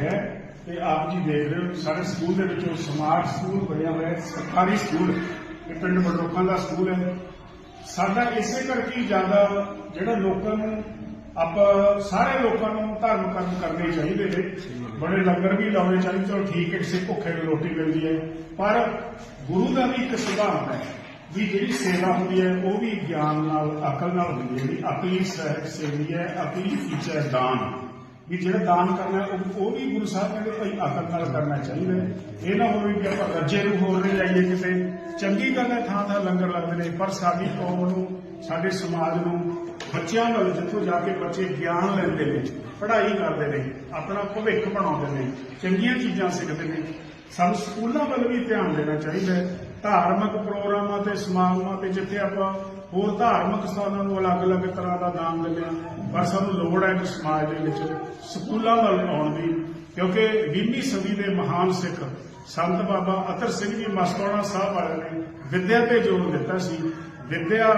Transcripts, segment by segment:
ਹੈ ਤੇ ਆਪ ਜੀ ਦੇਖ ਰਹੇ ਹੋ ਸਾਡੇ ਸਕੂਲ ਦੇ ਵਿੱਚੋਂ ਸਮਾਰਟ ਸਕੂਲ ਬਣਿਆ ਹੋਇਆ ਹੈ, ਸਰਕਾਰੀ ਸਕੂਲ ਇਹ ਪਿੰਡ ਬਡੋਖਾਂ ਦਾ ਸਕੂਲ ਹੈ। ਸਾਡਾ ਇਸੇ ਕਰਕੇ ਜ਼ਿਆਦਾ ਜਿਹੜਾ ਲੋਕਾਂ ਨੂੰ ਆਪਾਂ ਸਾਰੇ ਲੋਕਾਂ ਨੂੰ ਧਰਮ ਕਰਮ ਕਰਨੇ ਚਾਹੀਦੇ ਨੇ। ਬੜੇ ਲੰਗਰ ਵੀ ਲਾਉਣੇ ਚਾਹੀਦੇ, ਚਲੋ ਠੀਕ ਹੈ, ਕਿਸੇ ਭੁੱਖੇ ਨੂੰ ਰੋਟੀ ਮਿਲਦੀ ਹੈ। ਪਰ ਗੁਰੂ ਦਾ ਵੀ ਇੱਕ ਸਿਧਾਂਤ ਹੈ ਵੀ ਜਿਹੜੀ ਸੇਵਾ ਹੁੰਦੀ ਹੈ, ਉਹ ਵੀ ਗਿਆਨ ਨਾਲ, ਅਕਲ ਨਾਲ ਹੁੰਦੀ ਹੈ। ਵੀ ਅਕਲੀ ਸਹਿਤ ਸੇਵੀ ਹੈ, ਅਕਲੀ ਇੱਛਾ ਦਾਨ। ਵੀ ਜਿਹੜਾ ਦਾਨ ਕਰਨਾ ਉਹ ਉਹ ਵੀ ਗੁਰੂ ਸਾਹਿਬ ਕਹਿੰਦੇ ਭਾਈ ਅਕਲ ਨਾਲ ਕਰਨਾ ਚਾਹੀਦਾ ਇਹ ਨਾ ਹੋਵੇ ਕਿ ਆਪਾਂ ਰੱਜੇ ਨੂੰ ਹੋਰ ਲੈ ਜਾਈਏ ਕਿਸੇ। ਚੰਗੀ ਗੱਲ ਹੈ, ਥਾਂ ਥਾਂ ਲੰਗਰ ਲੱਗਦੇ ਨੇ, ਪਰ ਸਾਡੀ ਕੌਮ ਨੂੰ, ਸਾਡੇ ਸਮਾਜ ਨੂੰ, ਬੱਚਿਆਂ ਨਾਲ ਜਿੱਥੋਂ ਜਾ ਕੇ ਬੱਚੇ ਗਿਆਨ ਲੈਂਦੇ ਨੇ, ਪੜ੍ਹਾਈ ਕਰਦੇ ਨੇ, ਆਪਣਾ ਭਵਿੱਖ ਬਣਾਉਂਦੇ ਨੇ, ਚੰਗੀਆਂ ਚੀਜ਼ਾਂ ਸਿੱਖਦੇ ਨੇ। ਸਾਨੂੰ ਸਕੂਲਾਂ ਵੱਲ ਵੀ ਧਿਆਨ ਦੇਣਾ ਚਾਹੀਦਾ ਹੈ। ਧਾਰਮਿਕ ਪ੍ਰੋਗਰਾਮਾਂ ਤੇ ਸਮਾਗਮਾਂ ਤੇ ਜਿੱਥੇ ਆਪਾਂ ਹੋਰ ਧਾਰਮਿਕ ਸਥਾਨਾਂ ਨੂੰ ਅਲੱਗ-ਅਲੱਗ ਤਰ੍ਹਾਂ ਦਾ ਦਾਨ ਦਿੰਦੇ ਹਾਂ, ਪਰ ਸਾਨੂੰ ਲੋੜ ਹੈ ਕਿ ਸਮਾਜ ਦੇ ਵਿੱਚ ਸਕੂਲਾਂ ਵੱਲ ਆਉਣ ਦੀ, ਕਿਉਂਕਿ 20ਵੀਂ ਸਦੀ ਦੇ ਮਹਾਨ ਸਿੱਖ ਸੰਤ ਬਾਬਾ ਅਤਰ ਸਿੰਘ ਜੀ ਮਸਤੋਣਾ ਸਾਹਿਬ ਵਾਲਿਆਂ ਨੇ ਵਿੱਦਿਆ ਤੇ ਜ਼ੋਰ ਦਿੱਤਾ ਸੀ। ਵਿਦਿਆ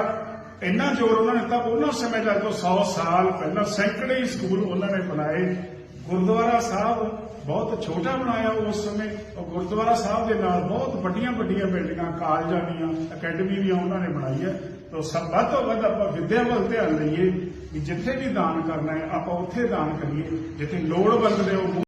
ਇੰਨਾ ਜ਼ੋਰ ਉਹਨਾਂ ਨੇ ਤਾਂ ਉਹਨਾਂ ਸਮੇਂ ਜਦੋਂ ਤੋਂ 100 ਸਾਲ ਪਹਿਲਾਂ ਸੈਂਕੜੇ ਸਕੂਲ ਉਹਨਾਂ ਨੇ ਬਣਾਏ। ਗੁਰਦੁਆਰਾ ਸਾਹਿਬ ਬਹੁਤ ਛੋਟਾ ਬਣਾਇਆ ਉਸ ਸਮੇਂ। ਉਹ ਗੁਰਦੁਆਰਾ ਸਾਹਿਬ ਦੇ ਨਾਲ ਬਹੁਤ ਵੱਡੀਆਂ ਵੱਡੀਆਂ ਬਿਲਡਿੰਗਾਂ, ਕਾਲਜਾਂ ਦੀਆਂ, ਅਕੈਡਮੀ ਦੀਆਂ ਉਹਨਾਂ ਨੇ ਬਣਾਈ ਹੈ। ਤਾਂ ਸਭ ਵੱਧ ਤੋਂ ਵੱਧ ਆਪਾਂ ਵਿੱਦਿਆ ਵੱਲ ਧਿਆਨ ਲਈਏ ਕਿ ਜਿੱਥੇ ਵੀ ਦਾਨ ਕਰਨਾ ਹੈ, ਆਪਾਂ ਉੱਥੇ ਦਾਨ ਕਰੀਏ, ਜਿੱਥੇ ਲੋੜਵੰਦ ਨੇ ਉਹ